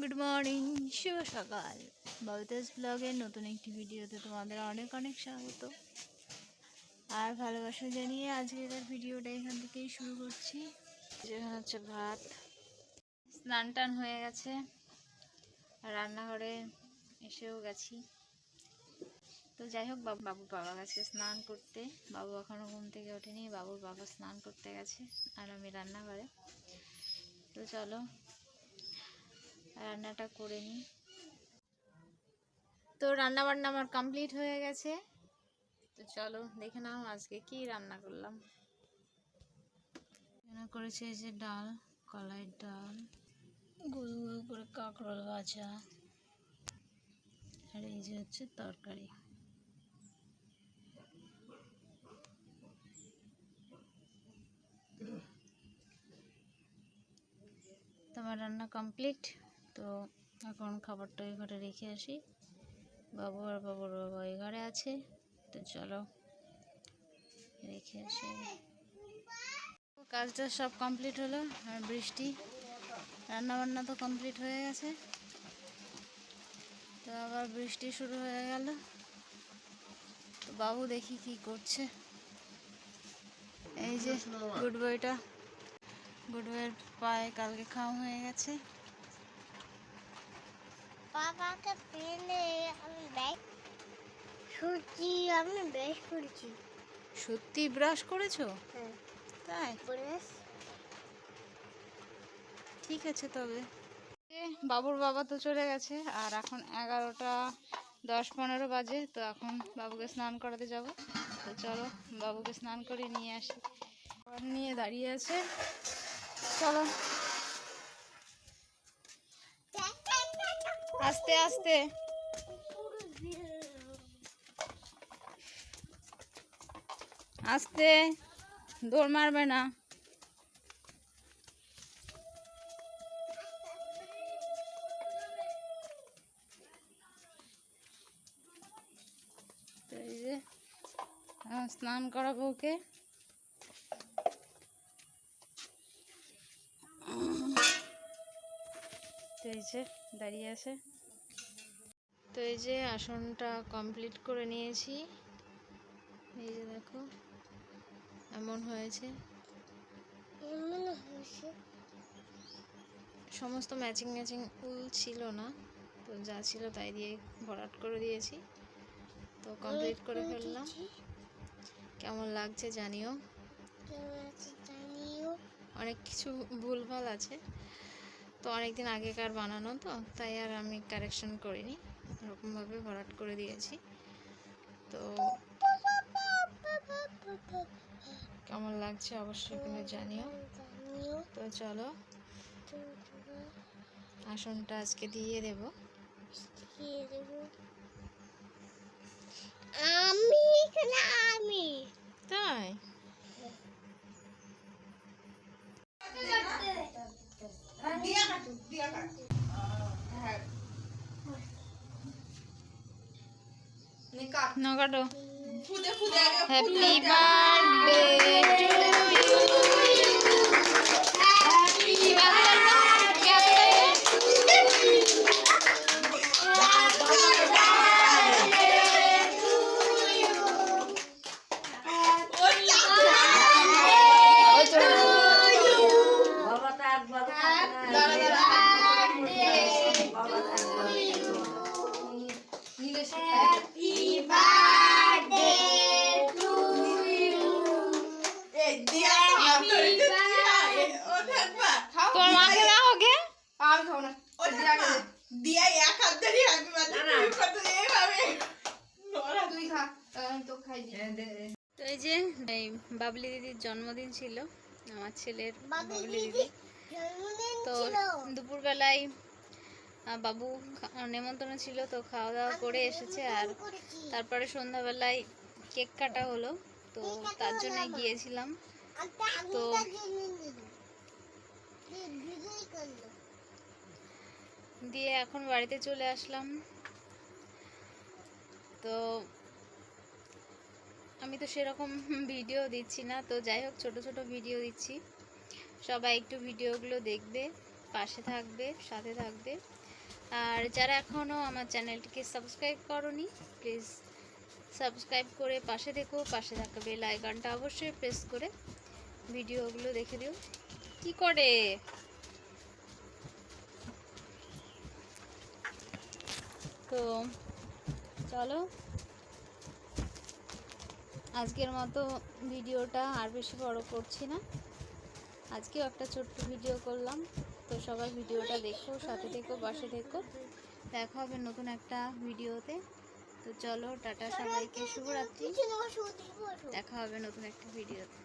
Good morning, শুভ সকাল। বলতেস ব্লগের নতুন একটি ভিডিওতে তোমাদের অনেক অনেক স্বাগত। আর ভালোবাসা জানিয়ে আজকের ভিডিওটা এখান থেকেই শুরু করছি। যেখানে হচ্ছে ভাত। স্নান টান হয়ে গেছে। রান্নাঘরে এসেও গেছি। তো যাই হোক, বাবু, বাবুর বাবা গেছে স্নান করতে। বাবু এখনও ঘুম থেকে ওঠেনি। বাবুর বাবা স্নান করতে গেছে আর আমি রান্নাঘরে। তো চলো রান্নাটা করে নিই। তো রান্না বান্না আমার কমপ্লিট হয়ে গেছে। তো চলো দেখে নাও আজকে কি রান্না করলাম। রান্না করেছে যে ডাল, কলাইয়ের ডাল গুঁড়ো গুঁড়ো করে কাঁকরোল ভাজা, আর এই যে হচ্ছে তরকারি। তোমার রান্না কমপ্লিট? তো এখন খাবারটা ওই ঘরে রেখে আসি। বাবু আর বাবুর বাবা ওই ঘরে আছে, তো চলো রেখে আসি। কাজটা সব কমপ্লিট হলো, আর বৃষ্টি রান্না বান্না তো কমপ্লিট হয়ে গেছে। তো আবার বৃষ্টি শুরু হয়ে গেল। তো বাবু দেখি কি করছে। এই যে গুড বইটা, গুড বইয়ের পায়ে কালকে খাওয়া হয়ে গেছে। বাবাকে পেলে আমি ব্যাগ সূর্যি আমি ব্যাগ করেছি। সত্যি ব্রাশ করেছ? হ্যাঁ। তাই? ব্রাশ। ঠিক আছে তবে। বাবুর বাবা তো চলে গেছে আর এখন এগারোটা দশ পনেরো বাজে তো এখন বাবুকে স্নান করাতে যাব। তো চলো বাবুকে স্নান করে নিয়ে আসি। নিয়ে দাঁড়িয়ে আছে। চলো। আস্তে আস্তে। আস্তে দৌড় মারবে না। স্নান করাবো ওকে যে দাঁড়িয়ে আছে। তো এই যে আসনটা কমপ্লিট করে নিয়েছি। এই যে দেখো এমন হয়েছে। সমস্ত ম্যাচিং ম্যাচিং উল ছিল না তো যা ছিল তাই দিয়ে ভরাট করে দিয়েছি। তো কমপ্লিট করে ফেললাম। কেমন লাগছে জানিও? অনেক কিছু ভুলভাল আছে। তো অনেক দিন আগেকার বানানো তো, তাই আর আমি কারেকশন করিনি। ওরকমভাবে ভরাট করে দিয়েছি। তো কেমন লাগছে অবশ্যই কিন্তু জানিও। তো চলো, আসনটা আজকে দিয়ে দেবো। আমি তাই না কাটো হ্যাপি বার্থডে টু তোর মাকে দাও ওকে তো এই যে এই বাবলি দিদির জন্মদিন ছিল আমার ছেলের বাবলি দিদি। তো দুপুরবেলায় বাবু নেমন্তন্ন ছিল তো খাওয়া দাওয়া করে এসেছে আর তারপরে সন্ধ্যাবেলায় কেক কাটা হলো, তো তার জন্য গিয়েছিলাম। তো- দিয়ে এখন বাড়িতে চলে আসলাম। তো আমি তো সেরকম ভিডিও দিচ্ছি না, তো যাই হোক ছোট ছোট ভিডিও দিচ্ছি। সবাই একটু ভিডিওগুলো দেখবে, পাশে থাকবে, সাথে থাকবে। আর যারা এখনও আমার চ্যানেলটিকে সাবস্ক্রাইব করনি প্লিজ সাবস্ক্রাইব করে পাশে দেখো পাশে থাকা বেল আইকনটা অবশ্যই প্রেস করে ভিডিওগুলো দেখে দিও। কি করে? তো চলো, আজকের মতো ভিডিওটা আর বেশি বড় করছি না। আজকেও একটা ছোট্ট ভিডিও করলাম। তো সবাই ভিডিওটা দেখো সাথে থেকো পাশে থেকো। দেখা হবে নতুন একটা ভিডিওতে। তো চলো টাটা সবাইকে শুভরাত্রি। দেখা হবে নতুন একটা ভিডিওতে।